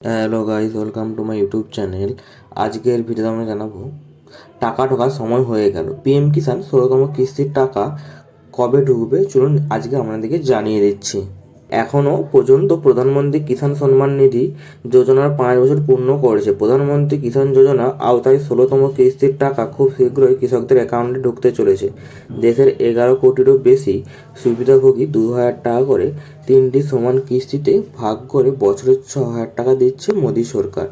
Hello guys welcome to my YouTube channel আজকের ভিডিওতে আমরা জানাব, টাকা ঢোকার সময় হয়ে গেল। পিএম কিষাণ ষোলোতম কিস্তির টাকা কবে ঢুকবে? চলুন আজকে আপনাদেরকে জানিয়ে দিচ্ছি। এখনও পর্যন্ত প্রধানমন্ত্রী কিষাণ সম্মান নিধি যোজনার পাঁচ বছর পূর্ণ করেছে। প্রধানমন্ত্রী কিষাণ যোজনা আওতায় ষোলোতম কিস্তির টাকা খুব শীঘ্রই কৃষকদের অ্যাকাউন্টে ঢুকতে চলেছে। দেশের এগারো কোটিরও বেশি সুবিধাভোগী দু হাজার টাকা করে তিনটি সমান কিস্তিতে ভাগ করে বছরে ছ হাজার টাকা দিচ্ছে মোদী সরকার।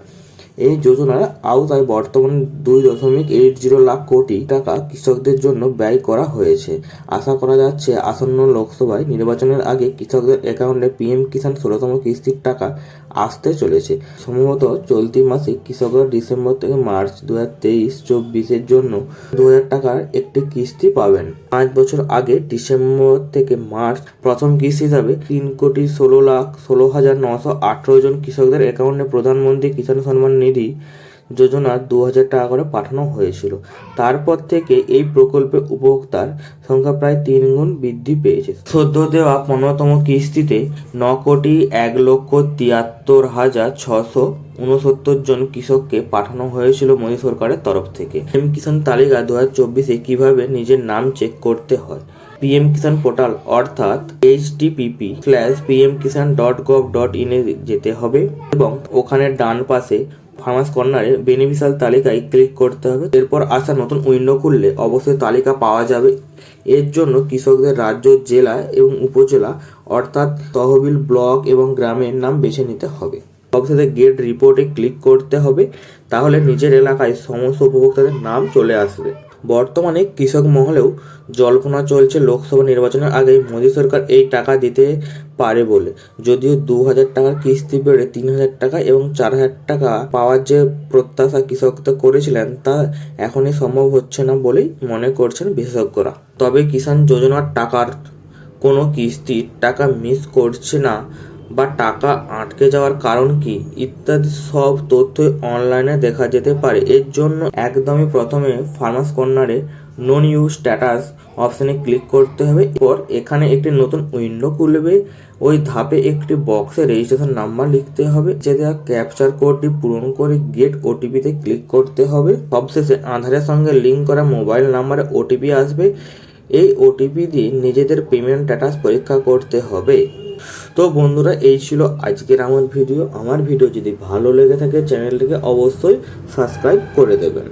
এই যোজনার আওতায় বর্তমানে দুই দশমিক এইট জিরো লাখ কোটি টাকা কৃষকদের জন্য ব্যয় করা হয়েছে। আশা করা যাচ্ছে আসন্ন লোকসভায় নির্বাচনের আগে কৃষকদের অ্যাকাউন্টে পিএম কিষাণ ষোলোতম কিস্তির টাকা আসতে চলেছে। সম্ভবত চলতি মাসে কৃষকরা ডিসেম্বর থেকে মার্চ দু হাজার তেইশ চব্বিশের জন্য দু হাজার টাকার একটি কিস্তি পাবেন। পাঁচ বছর আগে ডিসেম্বর থেকে মার্চ প্রথম কিস্তি হিসাবে তিন কোটি ষোলো লাখ ষোলো হাজার নশো আঠেরো জন কৃষকদের অ্যাকাউন্টে প্রধানমন্ত্রী কিষাণ সম্মান নিধি যোজনা দু হাজার টাকা করে পাঠানো হয়েছিল। তারপর থেকে এই প্রকল্পে উপভোক্তার সংখ্যা প্রায় তিন গুণ বৃদ্ধি পেয়েছে। সদ্য দেওয়া পনেরোতম কিস্তিতে ন কোটি এক লক্ষ তিয়াত্তর হাজার ছশো উনসত্তর জন কৃষককে পাঠানো হয়েছিল মোদী সরকারের তরফ থেকে। এম কিষাণ তালিকা দু হাজার চব্বিশে কীভাবে নিজের নাম চেক করতে হয়? পিএম কিষাণ পোর্টাল অর্থাৎ H HTTP slash PM Kisan dot gov dot ইনে যেতে হবে এবং ওখানে ডান পাশে ফার্মাস কর্নারে বেনিফিশিয়াল তালিকায় ক্লিক করতে হবে। এরপর আসা নতুন উইন্ডো খুললে অবশ্যই তালিকা পাওয়া যাবে। এর জন্য কৃষকদের রাজ্য, জেলা এবং উপজেলা অর্থাৎ তহবিল, ব্লক এবং গ্রামের নাম বেছে নিতে হবে। অবশেষে গেট রিপোর্টে ক্লিক করতে হবে। তাহলে নিজের এলাকায় সমস্ত উপভোক্তাদের নাম চলে আসবে। বর্তমানে কৃষক মহলেও জল্পনা চলছে লোকসভা নির্বাচনের আগে মোদী সরকার এই টাকা দিতে পারে বলে। যদিও দু হাজার টাকার কিস্তি বেড়ে তিন হাজার টাকা এবং চার হাজার টাকা পাওয়ার যে প্রত্যাশা কৃষকরা করেছিলেন, তা এখনই সম্ভব হচ্ছে না বলেই মনে করছেন বিশেষজ্ঞরা। তবে কিষাণ যোজনার টাকার কোনো কিস্তির টাকা মিস করছে না বা টাকা আটকে যাওয়ার কারণ কি? ইত্যাদি সব তথ্যই অনলাইনে দেখা যেতে পারে। এর জন্য একদমই প্রথমে ফার্মাস কর্নারে নন ইউজ স্ট্যাটাস অপশানে ক্লিক করতে হবে। এরপর এখানে একটি নতুন উইন্ডো খুলবে। ওই ধাপে একটি বক্সে রেজিস্ট্রেশন নাম্বার লিখতে হবে, যে দেওয়া ক্যাপচার কোডটি পূরণ করে গেট ওটিপিতে ক্লিক করতে হবে। সবশেষে আধারের সঙ্গে লিঙ্ক করা মোবাইল নাম্বারে ওটিপি আসবে। এই ওটিপি দিয়ে নিজেদের পেমেন্ট স্ট্যাটাস পরীক্ষা করতে হবে। তো বন্ধুরা, এই ছিল আজকের আমার ভিডিও আমার ভিডিও যদি ভালো লেগে থাকে চ্যানেলটিকে অবশ্যই সাবস্ক্রাইব করে দেবেন।